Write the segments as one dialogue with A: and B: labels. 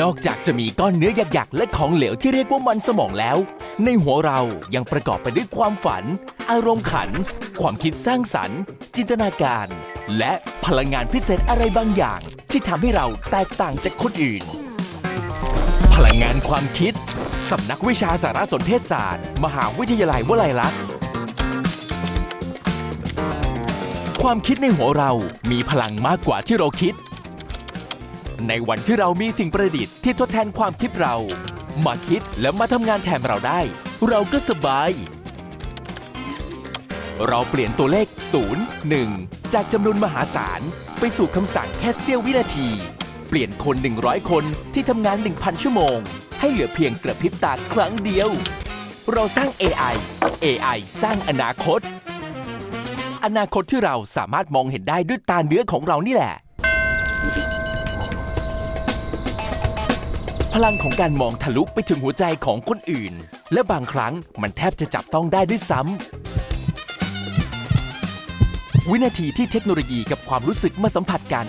A: นอกจากจะมีก้อนเนื้อหยักๆและของเหลวที่เรียกว่ามันสมองแล้ว ในหัวเรายังประกอบไปด้วยความฝัน อารมณ์ขัน ความคิดสร้างสรรค์ จินตนาการ และพลังงานพิเศษอะไรบางอย่าง ที่ทำให้เราแตกต่างจากคนอื่น พลังงานความคิด สำนักวิชาสารสนเทศศาสตร์ มหาวิทยาลัยวลัยลักษณ์ความคิดในหัวเรามีพลังมากกว่าที่เราคิด ในวันที่เรามีสิ่งประดิษฐ์ที่ทดแทนความคิดเรา มาคิดและมาทำงานแทนเราได้ เราก็สบาย เราเปลี่ยนตัวเลข 0 1 จากจำนวนมหาศาล ไปสู่คำสั่งแค่เสี้ยววินาที เปลี่ยนคน 100 คนที่ทำงาน 1,000 ชั่วโมง ให้เหลือเพียงกระพริบตาครั้งเดียว เราสร้าง AI AI สร้างอนาคต อนาคตที่เราสามารถมองเห็นได้ด้วยตาเนื้อของเรานี่แหละ พลังของการมองทะลุไปถึงหัวใจของคนอื่น และบางครั้งมันแทบจะจับต้องได้ด้วยซ้ำ วินาทีที่เทคโนโลยีกับความรู้สึกมาสัมผัสกัน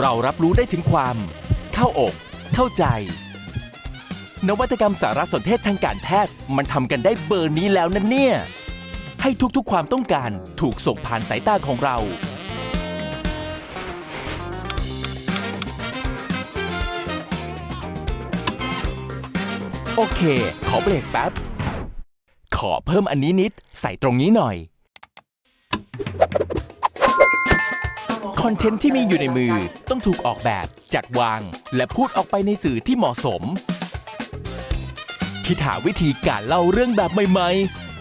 A: เรารับรู้ได้ถึงความ เข้าอก เข้าใจ นวัตกรรมสารสนเทศทางการแพทย์มันทำกันได้เบอร์นี้แล้วนะเนี่ย ให้ทุกๆความต้องการถูกส่งผ่านสายตาของเรา โอเค ขอเบรกแป๊บ ขอเพิ่มอันนี้นิด ใส่ตรงนี้หน่อย คอนเทนต์ที่มีอยู่ในมือต้องถูกออกแบบจัดวาง และพูดออกไปในสื่อที่เหมาะสม คิดหาวิธีการเล่าเรื่องแบบใหม่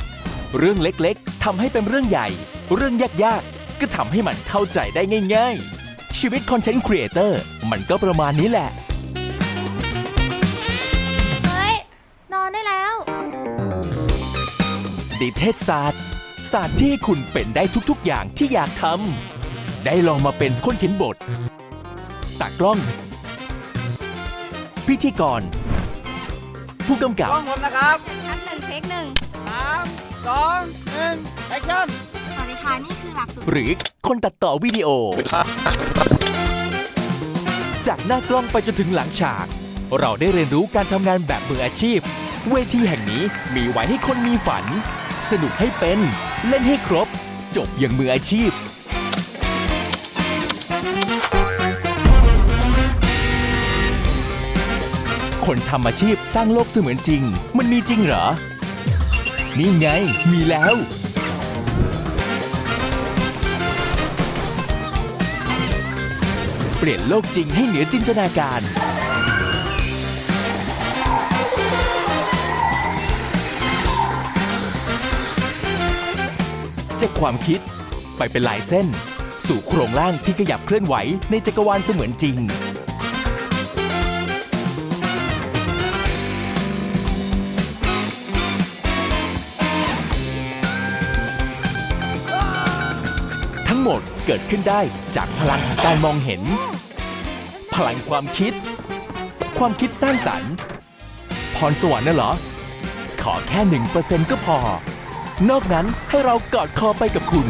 A: ๆ เรื่องเล็กๆทำให้เป็นเรื่องใหญ่ เรื่องยากๆ ก็ทำให้มันเข้าใจได้ง่าย ๆ ชีวิตคอนเทนต์ครีเอเตอร์มันก็ประมาณนี้แหละ ดิเทศศาสตร์ ศาสตร์ที่ให้คุณเป็นได้ทุกๆอย่างที่อยากทำ ได้ลองมาเป็นคนเขียนบทตากล้อง พิธีกร ผู้กำกับ
B: กล้องผมนะครับ
C: อันหนึ่งเทคหนึ่ง
B: สามสองหนึ่งแอคชั่น
C: สวัสดีค่ะนี่คือหลักสูตร
A: หรือคนตัดต่อวิดีโอ จากหน้ากล้องไปจนถึงหลังฉาก เราได้เรียนรู้การทำงานแบบมืออาชีพ เวทีแห่งนี้มีไว้ให้คนมีฝัน สนุกให้เป็น เล่นให้ครบ จบอย่างมืออาชีพ คนทำอาชีพสร้างโลกเสมือนจริง มันมีจริงเหรอ นี่ไง มีแล้ว เปลี่ยนโลกจริงให้เหนือจินตนาการ จากความคิด ไปเป็นลายเส้น สู่โครงร่างที่ขยับเคลื่อนไหวในจักรวาลเสมือนจริง ทั้งหมดเกิดขึ้นได้จากพลังของการมองเห็น พลังความคิด ความคิดสร้างสรรค์ พรสวรรค์น่ะเหรอ ขอแค่หนึ่งเปอร์เซ็นต์ก็พอ นอกนั้นให้เรากอดคอไปกับคุณ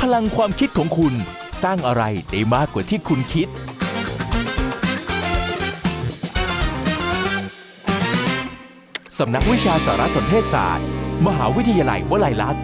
A: พลังความคิดของคุณ สร้างอะไรได้มากกว่าที่คุณคิด สำนักวิชาสารสนเทศศาสตร์ มหาวิทยาลัยวลัยลักษณ์